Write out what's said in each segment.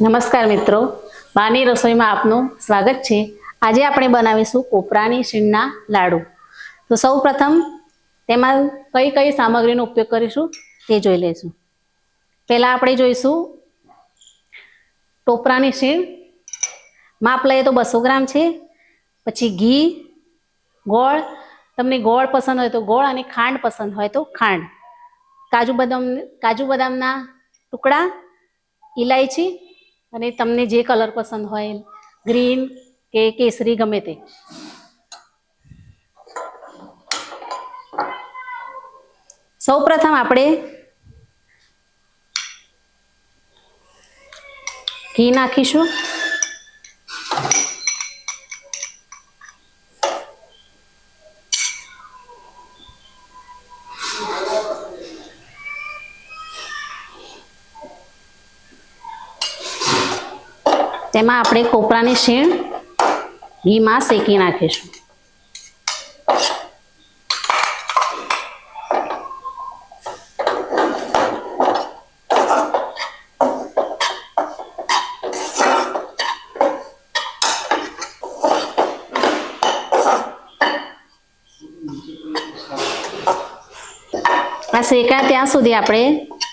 નમસ્કાર મિત્રો. બાની રસોઈમાં આપનું સ્વાગત છે. આજે આપણે બનાવીશું કોપરાની શીણના લાડુ. તો સૌ પ્રથમ તેમાં કઈ કઈ સામગ્રીનો ઉપયોગ કરીશું તે જોઈ લઈશું. પહેલાં આપણે જોઈશું ટોપરાની શીણ. માપ લઈએ તો બસો ગ્રામ છે. પછી ઘી, ગોળ. તમને ગોળ પસંદ હોય તો ગોળ અને ખાંડ પસંદ હોય તો ખાંડ. કાજુ બદામ, કાજુ બદામના ટુકડા ઇલાયચી અને તમને જે કલર પસંદ હોય, ગ્રીન કે કેસરી ગમે તે. સૌ પ્રથમ આપણે ઘી નાખીશું. તેમાં આપણે કોપરાની શીણ ઘીમાં શેકી નાખીશું. આ શેકા ત્યાં સુધી આપણે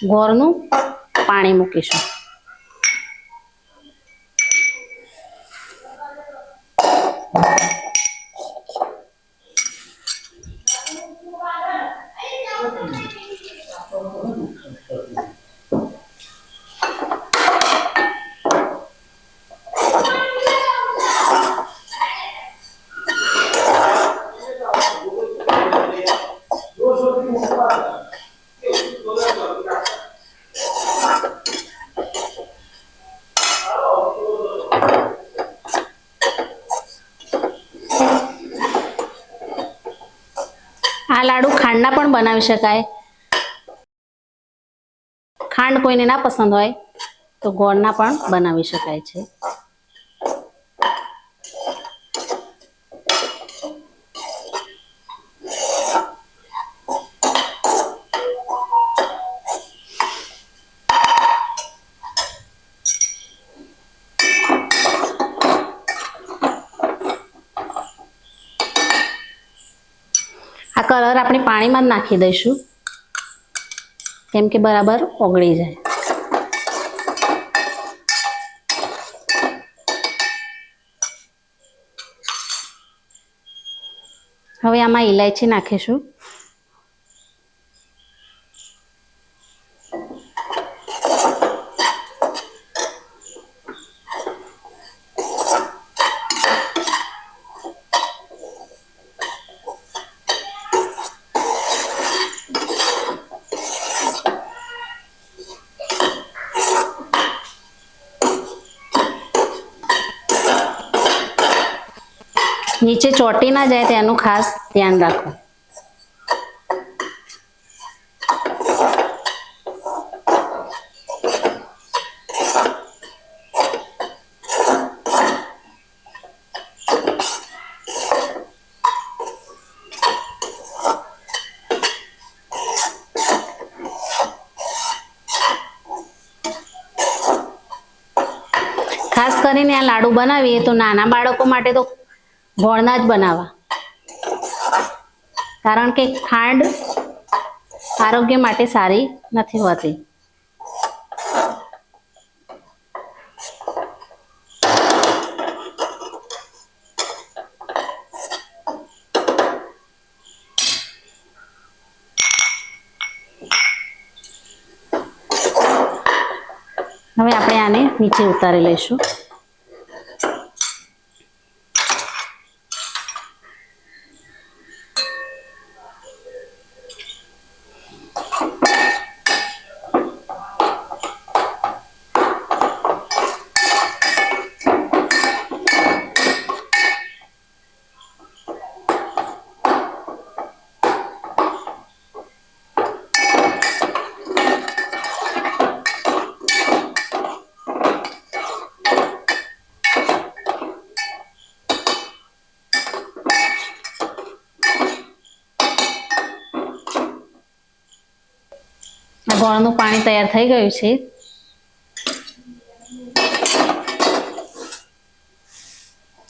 ગોળનું પાણી મૂકીશું આ લાડુ ખાંડના પણ બનાવી શકાય. ખાંડ કોઈને ના પસંદ હોય તો ગોળના પણ બનાવી શકાય છે. આ આપણે પાણીમાં જ નાખી દઈશું. કેમ કે બરાબર ઓગળી જાય. હવે આમાં ઇલાયચી નાખીશું. નીચે ચોટી ના જાય તેનું ખાસ ધ્યાન રાખો. ખાસ કરીને આ લાડુ બનાવીએ તો નાના બાળકો માટે તો ગોળના જ બનાવવા. કારણ કે ખાંડ આરોગ્ય માટે સારી નથી હોતી. હવે આપણે આને નીચે ઉતારી લઈશું. ગોળનું પાણી તૈયાર થઈ ગયું છે.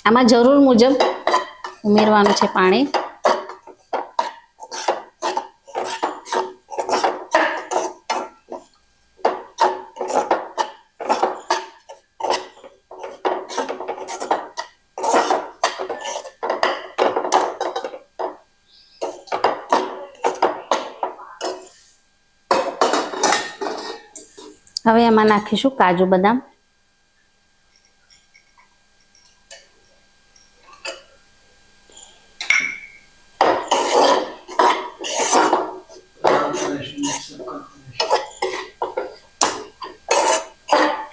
આમાં જરૂર મુજબ ઉમેરવાનું છે પાણી. હવે એમાં નાખીશું કાજુ બદામ.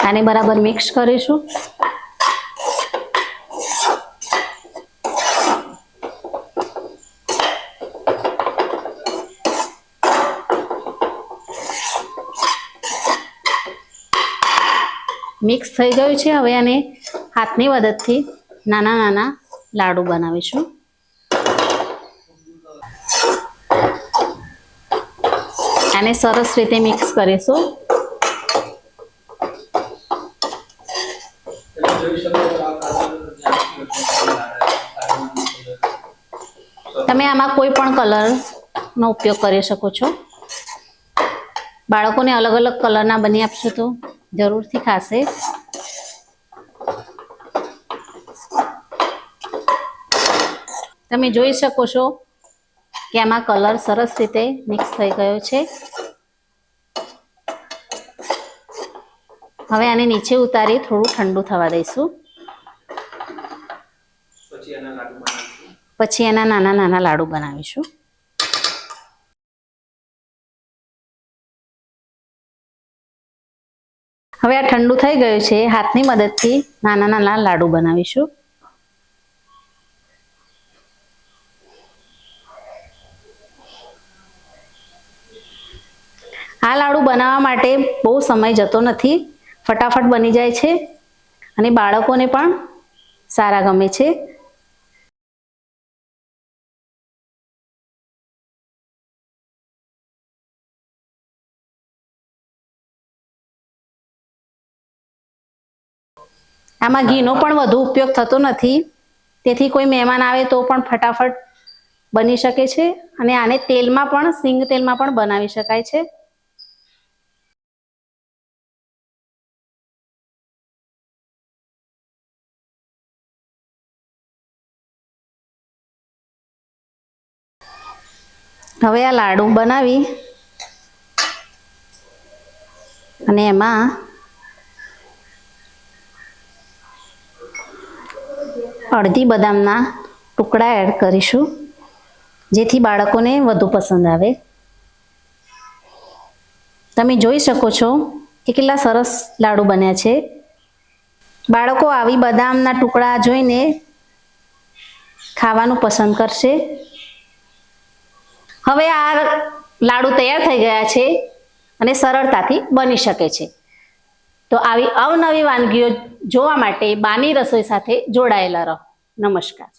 આને બરાબર મિક્સ કરીશું. મિક્સ થઈ ગયું છે. હવે આને હાથની મદદથી નાના નાના લાડુ બનાવીશું. આને સરસ રીતે મિક્સ કરીશું. તમે આમાં કોઈ પણ કલરનો ઉપયોગ કરી શકો છો. બાળકોને અલગ અલગ કલરના બની આપશો તો? જરૂરથી ખાશે. તમે જોઈ શકો છો કે આમાં કલર સરસ રીતે મિક્સ થઈ ગયો છે. હવે આને નીચે ઉતારી થોડું ઠંડુ થવા દઈશું. પછી એના નાના નાના લાડુ બનાવીશું. હવે આ ઠંડુ થઈ ગયું છે, હાથની મદદથી નાના નાના લાડુ બનાવીશું. આ લાડુ બનાવવા માટે બહુ સમય જતો નથી. ફટાફટ બની જાય છે અને બાળકોને પણ સારા ગમે છે. આમાં ઘીનો પણ વધુ ઉપયોગ થતો નથી. તેથી કોઈ મહેમાન આવે તો પણ ફટાફટ બની શકે છે અને આને તેલમાં પણ, સિંગ તેલમાં પણ બનાવી શકાય છે. હવે આ લાડુ બનાવી અને એમાં અડધી બદામના ટુકડા એડ કરીશું, જેથી બાળકોને વધુ પસંદ આવે. તમે જોઈ શકો છો કે કેટલા સરસ લાડુ બન્યા છે. બાળકો આવી બદામના ટુકડા જોઈને ખાવાનું પસંદ કરશે. હવે આ લાડુ તૈયાર થઈ ગયા છે અને સરળતાથી બની શકે છે. તો આવી અવનવી વાનગીઓ જોવા માટે બાની રસોઈ સાથે જોડાયેલા રહો. નમસ્કાર.